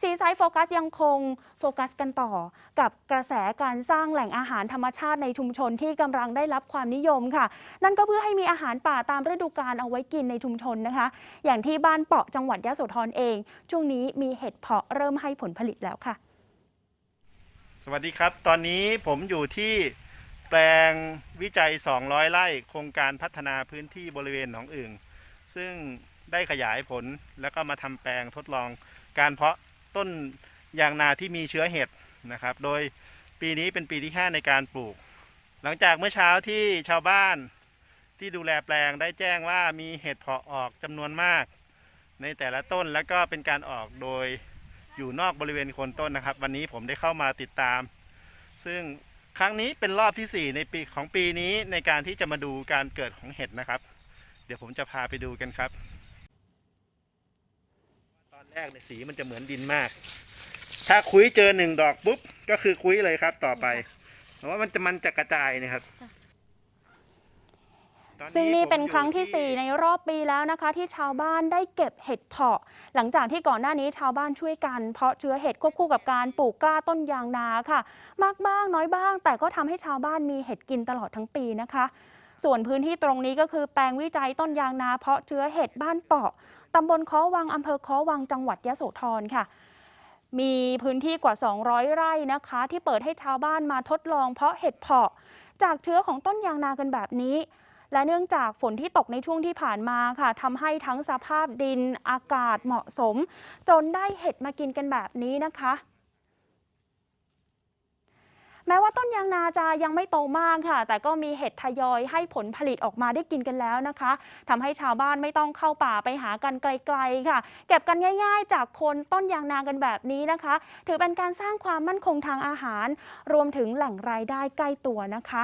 ซีไซด์โฟกัสยังคงโฟกัสกันต่อ กับกระแสการสร้างแหล่งอาหารธรรมชาติในชุมชนที่กำลังได้รับความนิยมค่ะ นั่นก็เพื่อให้มีอาหารป่าตามฤดูกาลเอาไว้กินในชุมชนนะคะ อย่างที่บ้านเปาะจังหวัดยะโสธรเอง ช่วงนี้มีเห็ดเพาะเริ่มให้ผลผลิตแล้วค่ะ สวัสดีครับ ตอนนี้ผมอยู่ที่แปลงวิจัย 200 ไร่ โครงการพัฒนาพื้นที่บริเวณหนองอึ่งซึ่งได้ขยายผลแล้วก็มาทำแปลงทดลองการเพาะ ต้นยางนาที่มีเชื้อเห็ดนะครับ โดยปีนี้เป็นปีที่ 5 ในการปลูก หลังจากเมื่อเช้าที่ชาวบ้านที่ดูแลแปลงได้แจ้งว่ามีเห็ดเพาะออกจำนวนมาก ในแต่ละต้นแล้วก็เป็นการออกโดยอยู่นอกบริเวณโคนต้นนะครับ วันนี้ผมได้เข้ามาติดตาม ซึ่งครั้งนี้เป็นรอบที่ 4 ในปีของปีนี้ในการที่จะมาดูการเกิดของเห็ดนะครับ เดี๋ยวผมจะพาไปดูกันครับ แรกเนี่ยสีมันจะเหมือนดินมาก ถ้าคุยเจอหนึ่งดอกปุ๊บก็คือคุยเลยครับ ต่อไปเพราะว่ามันจะมันจะกระจายนะครับตอซึ่งนี่เป็นผมอยู่ครั้งที่ 4 ในรอบปีแล้วนะคะ ที่ชาวบ้านได้เก็บเห็ดเพาะ หลังจากที่ก่อนหน้านี้ชาวบ้านช่วยกัน เพาะเชื้อเห็ดควบคู่กับการปลูกกล้าต้นยางนาค่ะ มากบ้างน้อยบ้าง แต่ก็ทำให้ชาวบ้านมีเห็ดกินตลอดทั้งปีนะคะ ส่วนพื้นที่ตรงนี้ก็คือแปลงวิจัยต้นยางนาเพาะเชื้อเห็ดบ้านเปาะตำบลค้อวังอำเภอค้อวังจังหวัดยะโสธรค่ะ มีพื้นที่กว่า 200 ไร่นะคะ ที่เปิดให้ชาวบ้านมาทดลองเพาะเห็ดเพาะ จากเชื้อของต้นยางนากันแบบนี้ และเนื่องจากฝนที่ตกในช่วงที่ผ่านมาค่ะทำให้ทั้งสภาพดินอากาศเหมาะสม จนได้เห็ดมากินกันแบบนี้นะคะ แม้ว่าต้นยางนาจะยังไม่โตมากค่ะ แต่ก็มีเห็ดทยอยให้ผลผลิตออกมาได้กินกันแล้วนะคะทำให้ชาวบ้านไม่ต้องเข้าป่าไปหากันไกลๆค่ะ เก็บกันง่าย ๆ จากคนต้นยางนากันแบบนี้นะคะ ถือเป็นการสร้างความมั่นคงทางอาหาร รวมถึงแหล่งรายได้ใกล้ตัวนะคะ